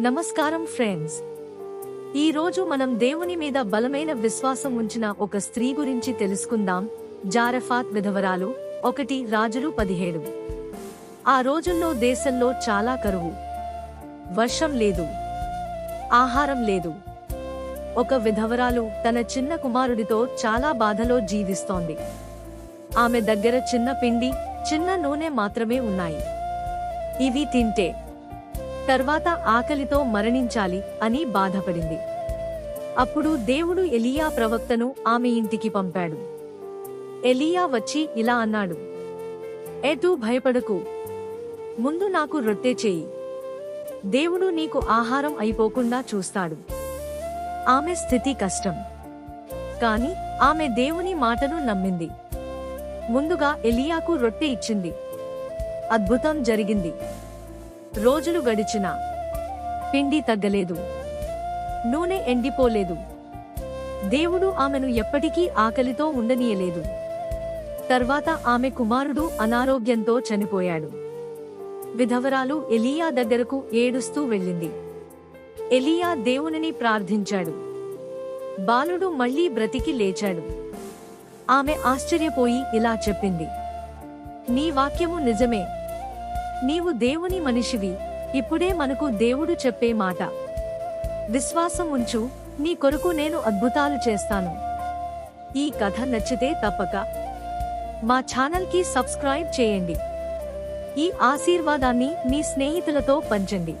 నమస్కారం ఫ్రెండ్స్. ఈ రోజు మనం దేవుని మీద బలమైన విశ్వాసం ఉంచిన ఒక స్త్రీ గురించి తెలుసుకుందాం. జారఫాత్ విధవరాలు ఒకటి రాజులు పదిహేడు. ఆ రోజుల్లో దేశంలో చాలా కరువు. వర్షం లేదు. ఆహారం లేదు. ఒక విధవరాలు తన చిన్న కుమారుడితో చాలా బాధలో జీవిస్తోంది. ఆమె దగ్గర చిన్న పిండి చిన్న నూనె మాత్రమే ఉన్నాయి. ఇవి తింటే తర్వాత ఆకలితో మరణించాలి అని బాధపడింది. అప్పుడు దేవుడు ఎలియా ప్రవక్తను ఆమె ఇంటికి పంపాడు. ఎలియా వచ్చి ఇలా అన్నాడు ఎటు భయపడకు. ముందు నాకు రొట్టె చేయి. దేవుడు నీకు ఆహారం అయిపోకుండా చూస్తాడు. ఆమె స్థితి కష్టం. కాని ఆమె దేవుని మాటను నమ్మింది. ముందుగా ఎలియాకు రొట్టె ఇచ్చింది. అద్భుతం జరిగింది. రోజులు గడిచినా పిండి తగ్గలేదు. నూనె ఎండిపోలేదు. దేవుడు ఆమెను ఎప్పటికీ ఆకలితో ఉండనీయలేదు. తర్వాత ఆమె కుమారుడు అనారోగ్యంతో చనిపోయాడు. విధవరాలు ఎలియా దగ్గరకు ఏడుస్తూ వెళ్ళింది. ఎలియా దేవునిని ప్రార్థించాడు. బాలుడు మళ్ళీ బ్రతికి లేచాడు. ఆమె ఆశ్చర్యపోయి ఇలా చెప్పింది. నీ వాక్యము నిజమే. నీవు దేవుని మనిషివి. ఇప్పుడే మనకు దేవుడు చెప్పే మాట. విశ్వాసం ఉంచు నీ కొరకు నేను అద్భుతాలు చేస్తాను. ఈ కథ నచ్చితే తప్పక మా ఛానల్కి సబ్స్క్రైబ్ చేయండి. ఈ ఆశీర్వాదాన్ని మీ స్నేహితులతో పంచండి.